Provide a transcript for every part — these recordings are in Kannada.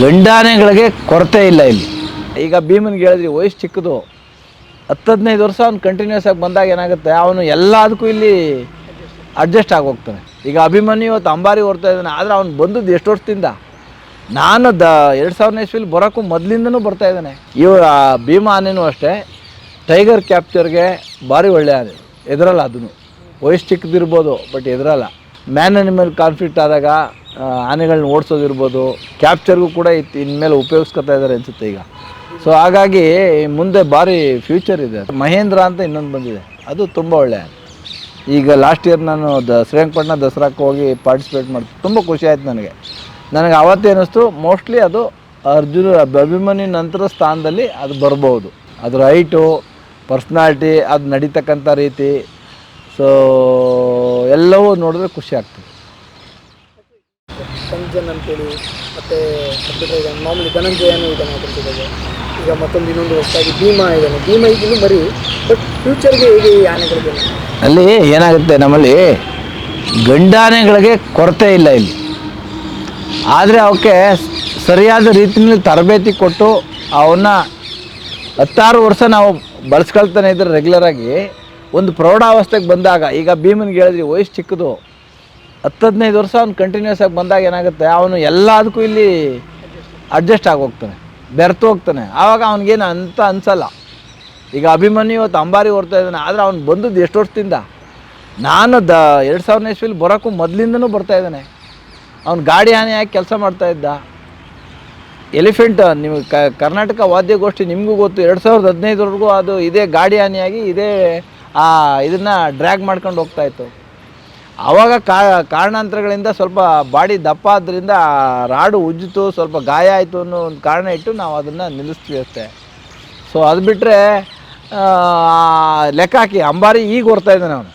ಗಂಡಾನೆಗಳಿಗೆ ಕೊರತೆ ಇಲ್ಲ ಇಲ್ಲಿ. ಈಗ ಭೀಮನ್ಗೆ ಹೇಳಿದ್ರಿ, ವಯಸ್ಸು ಚಿಕ್ಕದು. ಹತ್ತು ಹದಿನೈದು ವರ್ಷ ಅವ್ನು ಕಂಟಿನ್ಯೂಸ್ ಆಗಿ ಬಂದಾಗ ಏನಾಗುತ್ತೆ, ಅವನು ಎಲ್ಲದಕ್ಕೂ ಇಲ್ಲಿ ಅಡ್ಜಸ್ಟ್ ಆಗಿ ಹೋಗ್ತಾನೆ. ಈಗ ಅಭಿಮನ್ಯು ಇವತ್ತು ಅಂಬಾರಿ ಓಡ್ತಾ ಇದ್ದಾನೆ, ಆದರೆ ಅವ್ನು ಬಂದದ್ದು ಎಷ್ಟು ವರ್ಷದಿಂದ? ನಾನು ದ, ಎರಡು ಸಾವಿರನೇ ಇಸ್ವಿಲಿ ಬರೋಕ್ಕೂ ಮೊದಲಿಂದನೂ ಬರ್ತಾ ಇದ್ದಾನೆ. ಇವ, ಆ ಭೀಮ ಅಷ್ಟೇ. ಟೈಗರ್ ಕ್ಯಾಪ್ಚರ್ಗೆ ಭಾರಿ ಒಳ್ಳೆಯ ಆನೆ, ಎದುರಲ್ಲ ಅದನ್ನು ವಯಸ್ಸು ಚಿಕ್ಕದಿರ್ಬೋದು ಬಟ್ ಎದುರಲ್ಲ. ಮ್ಯಾನ್ ಅನಿಮಲ್ ಕಾನ್ಫ್ಲಿಕ್ಟ್ ಆದಾಗ ಆನೆಗಳನ್ನ ಓಡಿಸೋದಿರ್ಬೋದು ಕ್ಯಾಪ್ಚರ್ಗೂ ಕೂಡ ಇತ್ತು ಇನ್ಮೇಲೆ ಉಪಯೋಗಿಸ್ಕೊತಾ ಇದ್ದಾರೆ ಅನಿಸುತ್ತೆ ಈಗ. ಸೊ ಹಾಗಾಗಿ ಮುಂದೆ ಭಾರಿ ಫ್ಯೂಚರ್ ಇದೆ. ಮಹೇಂದ್ರ ಅಂತ ಇನ್ನೊಂದು ಬಂದಿದೆ. ಅದು ತುಂಬ ಒಳ್ಳೆಯ ಈಗ ಲಾಸ್ಟ್ ಇಯರ್ ನಾನು ದ ಶ್ರೀರಂಗಪಟ್ಟಣ ದಸರಾಕ್ಕೆ ಹೋಗಿ ಪಾರ್ಟಿಸಿಪೇಟ್ ಮಾಡಿ ತುಂಬ ಖುಷಿ ಆಯ್ತು ನನಗೆ. ನನಗೆ ಅವತ್ತೇನಿಸ್ತು ಮೋಸ್ಟ್ಲಿ ಅದು ಅರ್ಜುನ ಅಭಿಮನ್ಯು ನಂತರ ಸ್ಥಾನದಲ್ಲಿ ಅದು ಬರ್ಬೋದು. ಅದ್ರ ಹೈಟು ಪರ್ಸ್ನಾಲ್ಟಿ ಅದು ನಡೀತಕ್ಕಂಥ ರೀತಿ. ಸೊ ಎಲ್ಲವೂ ನೋಡಿದ್ರೆ ಖುಷಿ ಆಗ್ತದೆ. ಸಂಜನ್ ಅಂತೇಳಿ, ಮತ್ತೆ ಈಗ ಮಾಮೂಲಿ ಧನಂಜಯನೂ ಇದ್ದಾನೆ ಅದ್ರ ಈಗ ಮತ್ತೊಂದು ಇನ್ನೊಂದು ಹೊಸದಾಗಿ ಭೀಮಾ ಇದ್ದಾನೆ. ಭೀಮಾ ಇದ್ದು ಮರಿ ಬಟ್ ಫ್ಯೂಚರ್ಗೆ ಹೇಗೆ ಈ ಆನೆಗಳಿಗೆ ಅಲ್ಲಿ ಏನಾಗುತ್ತೆ ನಮ್ಮಲ್ಲಿ ಗಂಡಾನೆಗಳಿಗೆ ಕೊರತೆ ಇಲ್ಲ ಇಲ್ಲಿ. ಆದರೆ ಅವಕ್ಕೆ ಸರಿಯಾದ ರೀತಿಯಲ್ಲಿ ತರಬೇತಿ ಕೊಟ್ಟು ಅವನ್ನ ಹತ್ತಾರು ವರ್ಷ ನಾವು ಬಳಸ್ಕೊಳ್ತಾನೆ ಇದ್ರೆ ರೆಗ್ಯುಲರಾಗಿ ಒಂದು ಪ್ರೌಢಾವಸ್ಥೆಗೆ ಬಂದಾಗ, ಈಗ ಭೀಮನ್ಗೆ ಹೇಳಿದ್ರಿ, ವಯಸ್ಸು ಚಿಕ್ಕದು. ಹತ್ತು ಹದಿನೈದು ವರ್ಷ ಅವ್ನು ಕಂಟಿನ್ಯೂಸ್ ಆಗಿ ಬಂದಾಗ ಏನಾಗುತ್ತೆ, ಅವನು ಎಲ್ಲದಕ್ಕೂ ಇಲ್ಲಿ ಅಡ್ಜಸ್ಟ್ ಆಗಿ ಹೋಗ್ತಾನೆ, ಬೆರ್ತು ಹೋಗ್ತಾನೆ. ಆವಾಗ ಅವನಿಗೇನು ಅಂತ ಅನಿಸಲ್ಲ. ಈಗ ಅಭಿಮನ್ಯು ಇವತ್ತು ಅಂಬಾರಿ ಓಡ್ತಾ ಇದ್ದಾನೆ, ಆದರೆ ಅವ್ನು ಬಂದದ್ದು ಎಷ್ಟು ವರ್ಷದಿಂದ? ನಾನು ದ, ಎರಡು ಸಾವಿರನೇ ಇಸ್ವಿಲಿ ಬರೋಕ್ಕೂ ಮೊದಲಿಂದನೂ ಬರ್ತಾ ಇದ್ದಾನೆ. ಅವ್ನು ಗಾಡಿ ಹಾನಿಯಾಗಿ ಕೆಲಸ ಮಾಡ್ತಾ ಇದ್ದ. ಎಲಿಫೆಂಟ್ ನಿಮಗೆ ಕ, ಕರ್ನಾಟಕ ವಾದ್ಯಗೋಷ್ಠಿ ನಿಮಗೂ ಗೊತ್ತು, ಎರಡು ಸಾವಿರದ ಹದಿನೈದರವರೆಗೂ ಅದು ಇದೇ ಗಾಡಿ ಹಾನಿಯಾಗಿ ಇದೇ, ಆ, ಇದನ್ನು ಡ್ರ್ಯಾಗ್ ಮಾಡ್ಕೊಂಡು ಹೋಗ್ತಾ ಇತ್ತು. ಆವಾಗ ಕಾರಣಾಂತರಗಳಿಂದ ಸ್ವಲ್ಪ ಬಾಡಿ ದಪ್ಪ ಆದ್ದರಿಂದ ರಾಡು ಉಜ್ಜಿತು, ಸ್ವಲ್ಪ ಗಾಯ ಆಯಿತು ಅನ್ನೋ ಒಂದು ಕಾರಣ ಇಟ್ಟು ನಾವು ಅದನ್ನು ನಿಲ್ಲಿಸ್ತೀವಿ ಅಷ್ಟೇ. ಸೊ ಅದು ಬಿಟ್ಟರೆ ಲೆಕ್ಕ ಹಾಕಿ, ಅಂಬಾರಿ ಈಗ ಹೊರ್ತಾ ಇದ್ದಾನೆ ಅವನು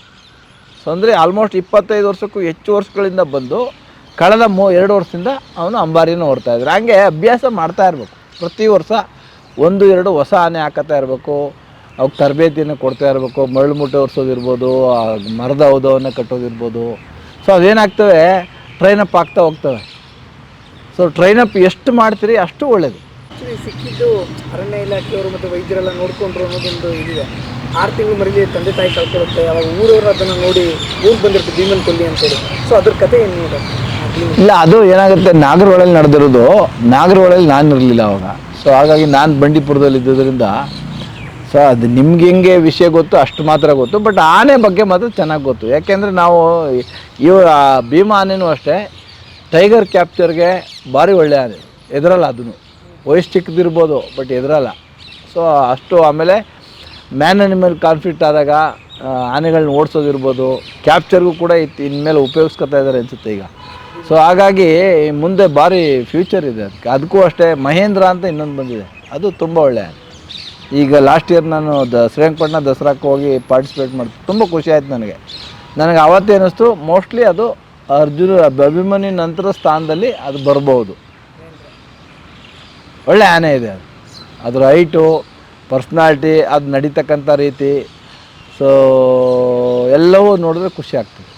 ಸೊ ಅಂದರೆ ಆಲ್ಮೋಸ್ಟ್ ಇಪ್ಪತ್ತೈದು ವರ್ಷಕ್ಕೂ ಹೆಚ್ಚು ವರ್ಷಗಳಿಂದ ಬಂದು, ಕಳೆದ ಮೂ, ಎರಡು ವರ್ಷದಿಂದ ಅವನು ಅಂಬಾರಿನ ಹೊರ್ತಾ ಇದ್ದಾರೆ ಹಂಗೆ ಅಭ್ಯಾಸ ಮಾಡ್ತಾ ಇರಬೇಕು. ಪ್ರತಿ ವರ್ಷ ಒಂದು, ಎರಡು ಹೊಸ ಆನೆ ಹಾಕತ್ತಾ ಇರಬೇಕು. ಅವಕ್ಕೆ ತರಬೇತಿಯನ್ನು ಕೊಡ್ತಾ ಇರಬೇಕು ಮರಳು ಮುಟ್ಟೆ ಒರೆಸೋದಿರ್ಬೋದು ಮರದ ಔದವನ್ನು ಕಟ್ಟೋದಿರ್ಬೋದು. ಸೊ ಅದೇನಾಗ್ತವೆ? ಟ್ರೈನಪ್ ಆಗ್ತಾ ಹೋಗ್ತವೆ. ಸೊ ಟ್ರೈನಪ್ ಎಷ್ಟು ಮಾಡ್ತೀರಿ ಅಷ್ಟು ಒಳ್ಳೆಯದು ಸಿಕ್ಕಿದ್ದು ಅರಣ್ಯ ಇಲಾಖೆಯವರು ಮತ್ತು ವೈದ್ಯರೆಲ್ಲ ನೋಡಿಕೊಂಡ್ರು ಅನ್ನೋದೊಂದು ಇದಿದೆ. ಆರು ತಿಂಗಳು ಮರಿಲಿ ತಂದೆ ತಾಯಿ ಕಳ್ಕೊಳ್ಳುತ್ತೆ ಅವಾಗ ಊರವರು ಅದನ್ನು ನೋಡಿ ಊರಿಗೆ ಬಂದಿರುತ್ತೆ ಭೀಮನ್ ಕೊಲ್ಲಿ ಅಂತೇಳಿ ಸೊ ಅದ್ರ ಕತೆ ಏನು ಇಲ್ಲ ಅದು ಏನಾಗುತ್ತೆ ನಾಗರಹೊಳೆಯಲ್ಲಿ ನಡೆದಿರೋದು ನಾಗರಹೊಳೆಯಲ್ಲಿ ನಾನು ಇರಲಿಲ್ಲ ಅವಾಗ. ಸೊ ಹಾಗಾಗಿ ನಾನು ಬಂಡೀಪುರದಲ್ಲಿ ಇದ್ದಿದ್ದರಿಂದ ಸೊ ಅದು ನಿಮ್ಗೆ ಹೆಂಗೆ ವಿಷಯ ಗೊತ್ತು ಅಷ್ಟು ಮಾತ್ರ ಗೊತ್ತು. ಬಟ್ ಆನೆ ಬಗ್ಗೆ ಮಾತ್ರ ಚೆನ್ನಾಗಿ ಗೊತ್ತು. ಯಾಕೆಂದರೆ ನಾವು ಇವ ಭೀಮ ಆನೆನೂ ಅಷ್ಟೇ ಟೈಗರ್ ಕ್ಯಾಪ್ಚರ್ಗೆ ಭಾರಿ ಒಳ್ಳೆ ಆನೆ. ಎದುರಲ್ಲ ಅದನ್ನು ವಯಸ್ಸು ಚಿಕ್ಕದಿರ್ಬೋದು ಬಟ್ ಎದುರಲ್ಲ. ಸೊ ಅಷ್ಟು ಆಮೇಲೆ ಮ್ಯಾನ್ ಅನಿಮಲ್ ಕಾನ್ಫ್ಲಿಕ್ಟ್ ಆದಾಗ ಆನೆಗಳನ್ನ ಓಡಿಸೋದಿರ್ಬೋದು. ಕ್ಯಾಪ್ಚರ್ಗೂ ಕೂಡ ಇತ್ತು ಇನ್ಮೇಲೆ ಉಪಯೋಗಿಸ್ಕೊತಾ ಇದ್ದಾರೆ ಅನಿಸುತ್ತೆ ಈಗ. ಸೊ ಹಾಗಾಗಿ ಮುಂದೆ ಭಾರಿ ಫ್ಯೂಚರ್ ಇದೆ ಅದಕ್ಕೆ ಅದಕ್ಕೂ ಅಷ್ಟೇ ಮಹೇಂದ್ರ ಅಂತ ಇನ್ನೊಂದು ಬಂದಿದೆ. ಅದು ತುಂಬ ಒಳ್ಳೆ ಆನೆ. ಈಗ ಲಾಸ್ಟ್ ಇಯರ್ ನಾನು ದ ಶ್ರೀರಂಗಪಟ್ಟಣ ದಸರಾಕ್ಕೆ ಹೋಗಿ ಪಾರ್ಟಿಸಿಪೇಟ್ ಮಾಡಿ ತುಂಬ ಖುಷಿ ಆಯ್ತು ನನಗೆ. ನನಗೆ ಅವತ್ತೇ ಅನ್ನಿಸ್ತು. ಮೋಸ್ಟ್ಲಿ ಅದು ಅರ್ಜುನ ಅಭಿಮನ್ಯು ನಂತರ ಸ್ಥಾನದಲ್ಲಿ ಅದು ಬರ್ಬೋದು. ಒಳ್ಳೆ ಆನೆ ಇದೆ ಅದು. ಅದ್ರ ಹೈಟು ಪರ್ಸ್ನಾಲ್ಟಿ ಅದು ನಡೀತಕ್ಕಂಥ ರೀತಿ. ಸೊ ಎಲ್ಲವೂ ನೋಡಿದ್ರೆ ಖುಷಿ ಆಗ್ತದೆ.